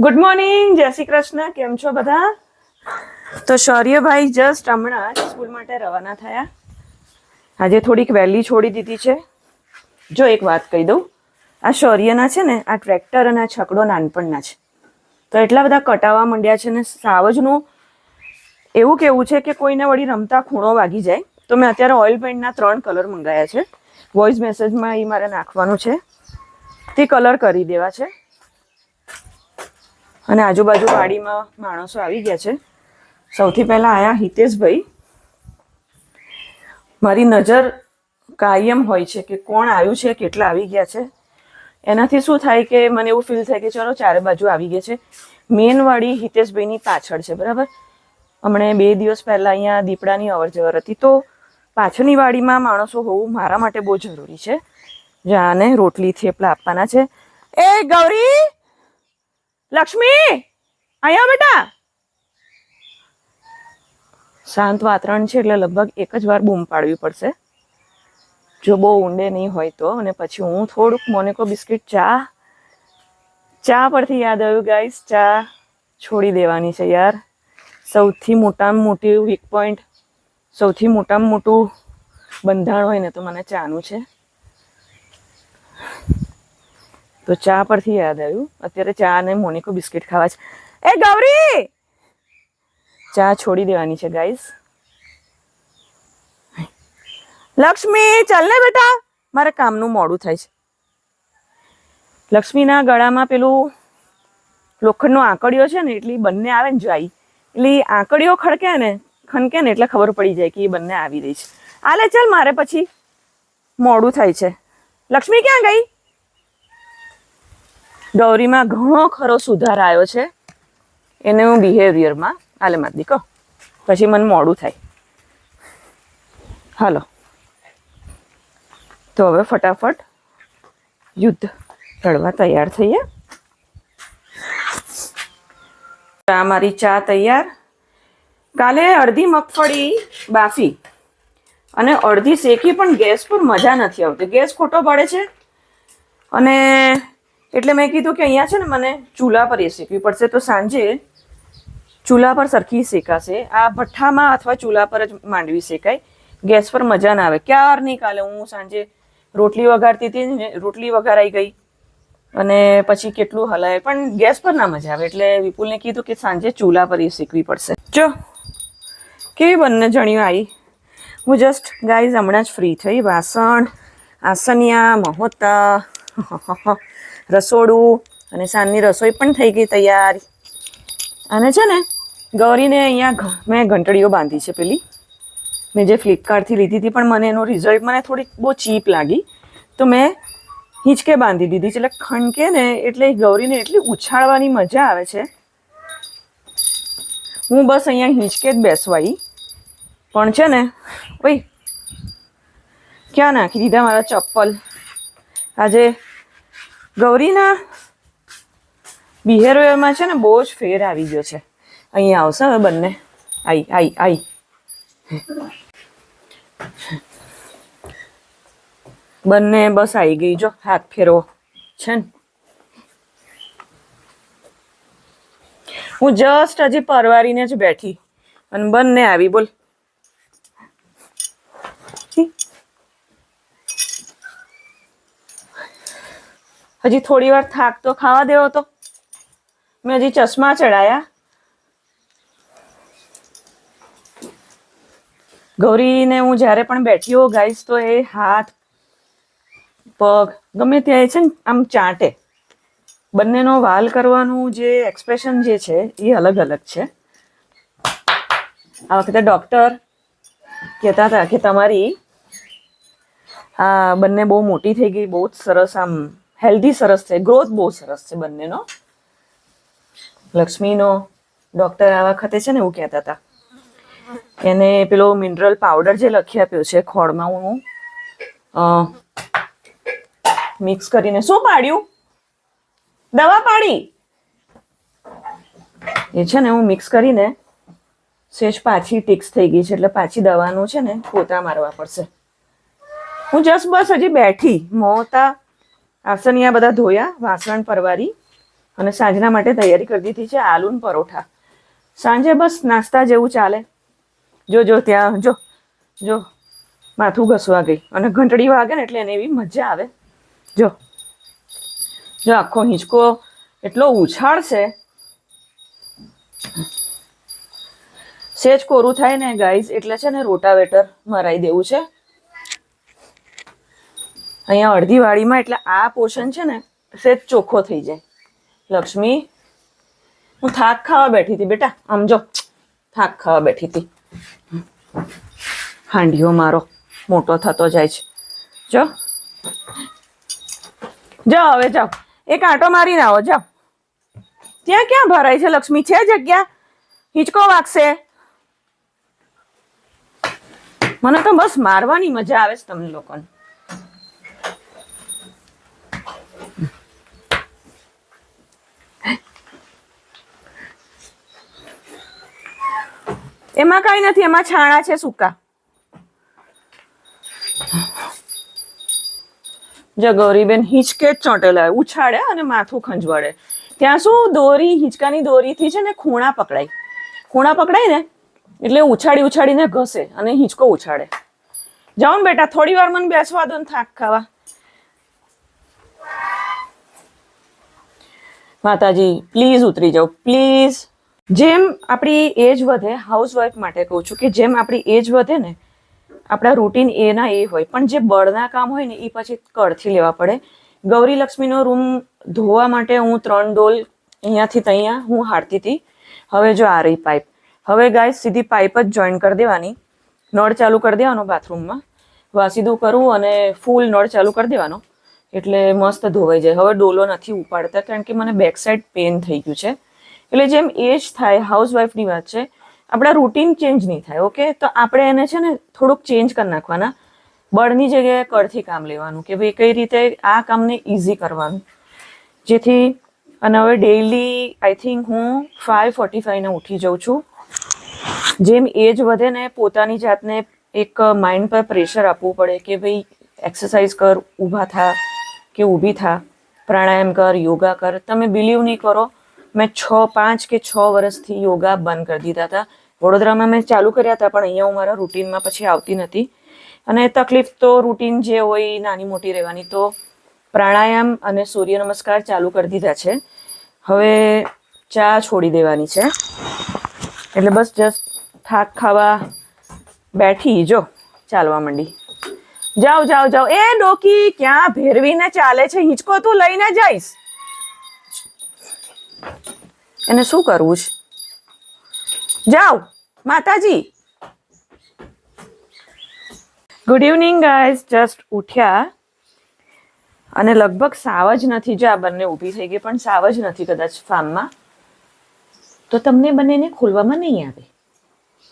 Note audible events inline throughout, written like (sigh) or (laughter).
Good morning જય શ્રી કૃષ્ણ. કેમ છો બધા? તો શૌર્યભાઈ જસ્ટ હમણાં સ્કૂલ માટે રવાના થયા. આજે થોડીક વહેલી છોડી દીધી છે. જો એક વાત કહી દઉં, આ શૌર્યના છે ને, આ ટ્રેક્ટર અને આ છકડો નાનપણના છે. તો એટલા બધા કટાવા માંડ્યા છે ને, સાવજનું એવું કેવું છે કે કોઈને વળી રમતા ખૂણો વાગી જાય. તો મેં અત્યારે ઓઇલ પેન્ટના ત્રણ કલર મંગાયા છે. વોઇસ મેસેજમાં એ મારે નાખવાનું છે. તે કલર કરી દેવા છે. અને આજુબાજુ વાડીમાં માણસો આવી ગયા છે. સૌથી પહેલાં આયા હિતેશભાઈ. મારી નજર કાયમ હોય છે કે કોણ આવ્યું છે, કેટલા આવી ગયા છે. એનાથી શું થાય કે મને એવું ફીલ થાય કે ચલો ચારે બાજુ આવી ગયા છે. મેન વાડી હિતેશભાઈની પાછળ છે, બરાબર? હમણે બે દિવસ પહેલાં અહીંયા દીપડાની અવર જવર હતી. તો પાછળની વાડીમાં માણસો હોવું મારા માટે બહુ જરૂરી છે. જ્યાં આને રોટલી થેપલા આપવાના છે. એ ગૌરી! લક્ષ્મી, અહીંયા બેટા. શાંત વાતાવરણ છે એટલે લગભગ એક જ વાર બૂમ પાડવી પડશે. જો બહુ ઊંડે નહીં હોય તો, અને પછી હું થોડુંક મોનેકો બિસ્કિટ, ચા ચા પરથી યાદ આવ્યું ગાઈસ ચા છોડી દેવાની છે યાર. સૌથી મોટામાં મોટી વીક પોઈન્ટ સૌથી મોટામાં મોટું બંધાણ હોય ને તો મને ચાનું છે. તો ચા પરથી યાદ આવ્યું. અત્યારે ચા અને મોનિકો બિસ્કિટ ખાવા છે. એ ગૌરી! ચા છોડી દેવાની છે ગાઈસ લક્ષ્મી, ચાલ ને બેટા. મારે કામનું મોડું થાય છે. લક્ષ્મીના ગળામાં પેલું લોખંડનો આંકડીઓ છે ને, એટલી બંને આવે ને જાય. એટલે આંકડીઓ ખડકે ને, ખનકે ને, એટલે ખબર પડી જાય કે એ બંને આવી રહી છે. આલે, ચાલ મારે પછી મોડું થાય છે. લક્ષ્મી ક્યાં ગઈ? ગૌરીમાં ઘણો ખરો સુધાર આવ્યો છે. એને હું બિહેવિયરમાં હાલે માર દીકો પછી મને મોડું થાય. હાલો. તો હવે ફટાફટ યુદ્ધ લડવા તૈયાર થઈએ. આ મારી ચા તૈયાર. કાલે અડધી મગફળી બાફી અને અડધી શેકી પણ ગેસ પર મજા નથી આવતી. ગેસ ખોટો પડે છે. અને એટલે મેં કીધું કે અહીંયા છે ને મને ચૂલા પર એ શેકવી પડશે. તો સાંજે ચૂલા પર સરખી શેકાશે આ ભઠ્ઠામાં અથવા ચૂલા પર જ માંડવી શેકાય ગેસ પર મજા ના આવે. ક્યારની કાલે હું સાંજે રોટલી વઘારતી હતી ને, રોટલી વઘારાઈ ગઈ. અને પછી કેટલું હલાય? પણ ગેસ પર ના મજા આવે. એટલે વિપુલને કીધું કે સાંજે ચૂલા પર એ શેકવી પડશે. જો, કેવી બંને જણીઓ આવી હું જસ્ટ ગાઈઝ હમણાં જ ફ્રી થઈ. વાસણ, આસનિયા મહોત્તા (laughs) રસોડું અને સાંજની રસોઈ પણ થઈ ગઈ તૈયાર. અને છે ને, ગૌરીને અહીંયા મેં ઘંટડીઓ બાંધી છે પેલી. મેં જે ફ્લિપકાર્ટથી લીધી હતી પણ મને એનો રિઝલ્ટ મને થોડીક બહુ ચીપ લાગી. તો મેં હિંચકે બાંધી દીધી છે. એટલે ખણકે ને એટલે ગૌરીને એટલી ઉછાળવાની મજા આવે છે. હું બસ અહીંયા હિંચકે જ બેસવાઈ. પણ છે ને, ઓય, ક્યાં નાખી દીધા મારા ચપ્પલ? આજે ગૌરીના બિહેવિયરમાં છે ને બહુ જ ફેર આવી ગયો છે. અહીંયા આવશે હવે બંને. આઈ આઈ આઈ. બંને બસ આવી ગઈ જો, હાથ ફેરવો. છે ને? હું જસ્ટ હજી પરવારીને જ બેઠી. અને બંને આવી, બોલ. હજી થોડી વાર થાક તો ખાવા દેવો તો. મેં હજી ચશ્મા ચડાયા. ગૌરીને હું જ્યારે પણ બેઠી હો ગાઈશ તો એ હાથ, પગ, ગમે ત્યાં છે ને, આમ ચાટે. બંનેનો વાલ કરવાનું જે એક્સપ્રેશન જે છે, એ અલગ અલગ છે. આ વખતે ડૉક્ટર કહેતા હતા કે તમારી આ બંને બહુ મોટી થઈ ગઈ, બહુ જ સરસ આમ હેલ્ધી સરસ છે. ગ્રોથ બહુ સરસ છે બંનેનો. લક્ષ્મીનો ડૉક્ટર આ વખતે છે ને એવું કહેતા હતા. એને પેલો મિનરલ પાવડર જે લખી આપ્યો છે ખોળમાં હું મિક્સ કરીને. શું પાડ્યું? દવા પાડી? એ છે ને હું મિક્સ કરીને સેજ પાછી ટિક્સ થઈ ગઈ છે એટલે પાછી દવાનું છે ને પોતા મારવા પડશે. હું જસ્ટ બસ હજી બેઠી. મોતા આસનિયા બધા ધોયા, વાસણ, પરવારી અને સાંજના માટે તૈયારી કરી દીધી છે આલુન પરોઠા. સાંજે બસ નાસ્તા જેવું ચાલે. જો જો, ત્યાં, જો જો, માથું ઘસવા ગઈ. અને ઘંટડી વાગે ને એટલે એને એવી મજા આવે. જો જો, આખો હિંચકો એટલો ઉછાળશે. સેજ કોરું થાય ને ગાઈઝ એટલે છે ને રોટાવેટર મરાઈ દેવું છે. અહીંયા અડધી વાળીમાં એટલે આ પોર્શન છે ને, સેજ ચોખ્ખો થઈ જાય. લક્ષ્મી, હું થાક ખાવા બેઠી હતી બેટા. આમ જો, થાક ખાવા બેઠી હતી. હાંડિયો મારો, મોટો થતો જાય છે. જો. જાઓ હવે જાઓ. એક આંટો મારીને આવો, જાઓ. ત્યાં ક્યાં ભરાય છે લક્ષ્મી? છે જગ્યા? હિંચકો વાગશે. મને તો બસ મારવાની મજા આવે છે તમને લોકોને. એમાં કઈ નથી, એમાં છાણા છે સૂકા. જો ગૌરીબેન હિંચકે જ ચોંટેલા ઉછાળે અને માથું ખંજવાડે ત્યાં શું દોરી, હિંચકાની દોરીથી છે ને ખૂણા પકડાય. ખૂણા પકડાય ને, એટલે ઉછાળી ઉછાળીને ઘસે અને હિંચકો ઉછાળે. જાઓ ને બેટા, થોડી વાર મને બેસવા દો ને થાક ખાવા. માતાજી પ્લીઝ ઉતરી જાઓ પ્લીઝ જેમ આપણી એજ વધે હાઉસવાઈફ માટે કહું છું કે જેમ આપણી એજ વધે ને, આપણા રૂટીન એના એ હોય. પણ જે બળના કામ હોય ને, એ પછી કળથી લેવા પડે. ગૌરી લક્ષ્મીનો રૂમ ધોવા માટે હું ત્રણ ડોલ અહીંયાથી ત્યાં હું હારતી હતી હવે જો આ રહી પાઇપ હવે ગાય સીધી પાઇપ જ જોઈન કરી દેવાની. નળ ચાલુ કરી દેવાનો બાથરૂમમાં વાસીદું કરવું અને ફૂલ નળ ચાલુ કરી દેવાનો. એટલે મસ્ત ધોવાઈ જાય. હવે ડોલો નથી ઉપાડતા, કારણ કે મને બેક સાઈડ પેન થઈ ગયું છે. એટલે જેમ એજ થાય હાઉસવાઈફની વાત છે, આપણા રૂટીન ચેન્જ નહીં થાય ઓકે તો આપણે એને છે ને થોડુંક ચેન્જ કરી નાખવાના. બળની જગ્યાએ કળથી કામ લેવાનું કે ભાઈ કઈ રીતે આ કામને ઇઝી કરવાનું. જેથી, અને હવે ડેઈલી આઈ થિંક હું ફાઇવ ફોર્ટી ફાઈવને ઉઠી જાઉં છું. જેમ એજ વધે ને પોતાની જાતને એક માઇન્ડ પર પ્રેશર આપવું પડે કે ભાઈ એક્સરસાઇઝ કર, ઊભા થા કે ઊભી થા, પ્રાણાયામ કર, યોગા કર. તમે બિલીવ નહીં કરો મેં છ, પાંચ કે છ વર્ષથી યોગા બંધ કરી દીધા હતા. વડોદરામાં મેં ચાલુ કર્યા હતા, પણ અહીંયા હું મારા રૂટીનમાં પછી આવતી નથી. અને તકલીફ તો રૂટીન જે હોય નાની મોટી રહેવાની. તો પ્રાણાયામ અને સૂર્ય નમસ્કાર ચાલુ કરી દીધા છે. હવે ચા છોડી દેવાની છે. એટલે બસ જસ્ટ થાક ખાવા બેઠી. જો, ચાલવા માંડી. જાઓ જાઓ જાઓ. એ ડોકી ક્યાં ભેરવીને ચાલે છે? હિંચકો તું લઈને જઈશ. એને શું કરવું છે? જાઓ, માતાજી. ગુડ ઇવનિંગ ગાઈઝ જસ્ટ ઉઠ્યા. અને લગભગ સાવ જ નથી, જો આ બંને ઊભી થઈ ગઈ, પણ સાવ જ નથી કદાચ ફાર્મમાં. તો તમને બંનેને ખોલવામાં નહીં આવે.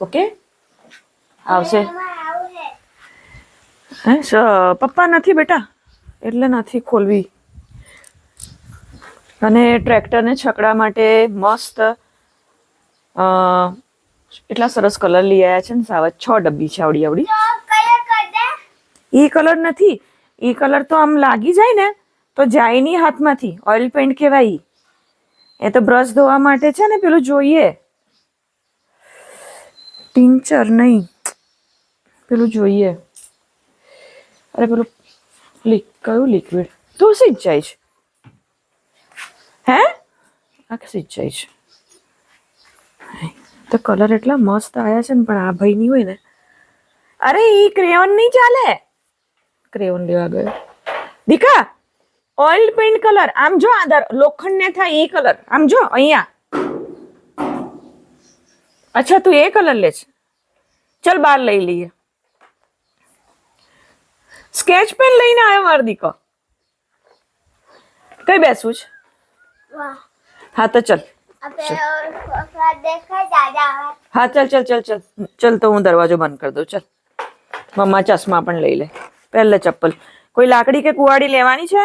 ઓકે આવશે. પપ્પા નથી બેટા? એટલે નથી ખોલવી. અને ટ્રેક્ટરને છકડા માટે મસ્ત એટલા સરસ કલર લઈ આવ્યા છે ને સાવ છ ડબ્બી છે આવડી આવડી. એ કલર નથી. એ કલર તો આમ લાગી જાય ને તો જાય નહીં હાથમાંથી. ઓઇલ પેન્ટ કહેવાય. એ તો બ્રશ ધોવા માટે છે ને પેલું જોઈએ. ટિંચર નહીં. પેલું જોઈએ. અરે પેલું લીક કયું લિક્વિડ તો સિંચાઈ છે. હે આ સિંચાઈ છે તો કલર એટલા મસ્ત આવ્યા છે ને પણ આ ભાઈ નહીં હોય ને અરે ઈ ક્રેયોન નહીં ચાલે ક્રેયોન લેવા ગયો દીકા ઓઇલ પેન્ટ કલર આમ જો આદર લોખંડ ને થાય એ કલર આમ જો અહીંયા અચ્છા તું એ કલર લે છે ચલ બાર લઈ લઈએ સ્કેચ પેન લઈને આવ્યો મારો દીકો કઈ બેસવું છે હા તો ચલ હા ચલ ચલ ચલ ચલ ચલ તો હું દરવાજો બંધ કરી દઉં ચલ મમ્મા ચશ્મા પણ લઈ લે પહેલે ચપ્પલ કોઈ લાકડી કે કુવાડી લેવાની છે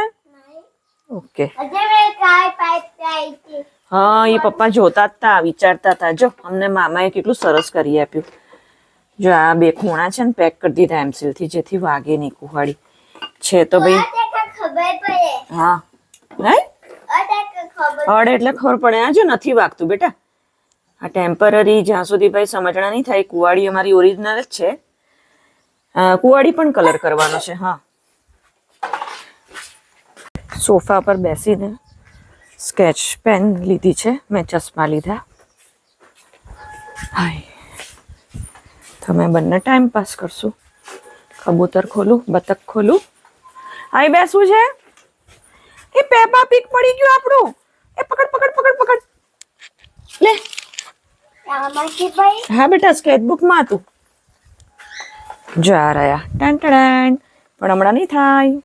ઓકે હા એ પપ્પા જોતા જ તા વિચારતા હતા જો અમને મામાએ કેટલું સરસ કરી આપ્યું જો આ બે ખૂણા છે ને પેક કરી દીધા એમસીલથી જેથી વાગે નહીં કુવાડી છે તો ભાઈ ખબર પડે હા હે અડ એટલે ખબર પડે. આ જો નથી વાગતું બેટા. આ ટેમ્પરરી જ્યાં સુધી ભાઈ સમજણા નહીં થાય, કુવાડી અમારી ઓરિજિનલ જ છે. કુવાડી પણ કલર કરવાનો છે, હા. સોફા પર બેસીને સ્કેચ પેન લીધી છે. મેં ચશ્મા લીધા. હાય. તમે બંને ટાઈમ પાસ કરશું. કબૂતર ખોલું, બતક ખોલું. અહીં બેસવું છે? એ પેબા પીક પડી ગયું આપણું. એ પકડ પકડ પકડ પકડ. લે. હા, બેટા સ્કેચબુકમાં હતું. જા રહ્યા. ટન ટન. પણ હમણાં નહીં થાય.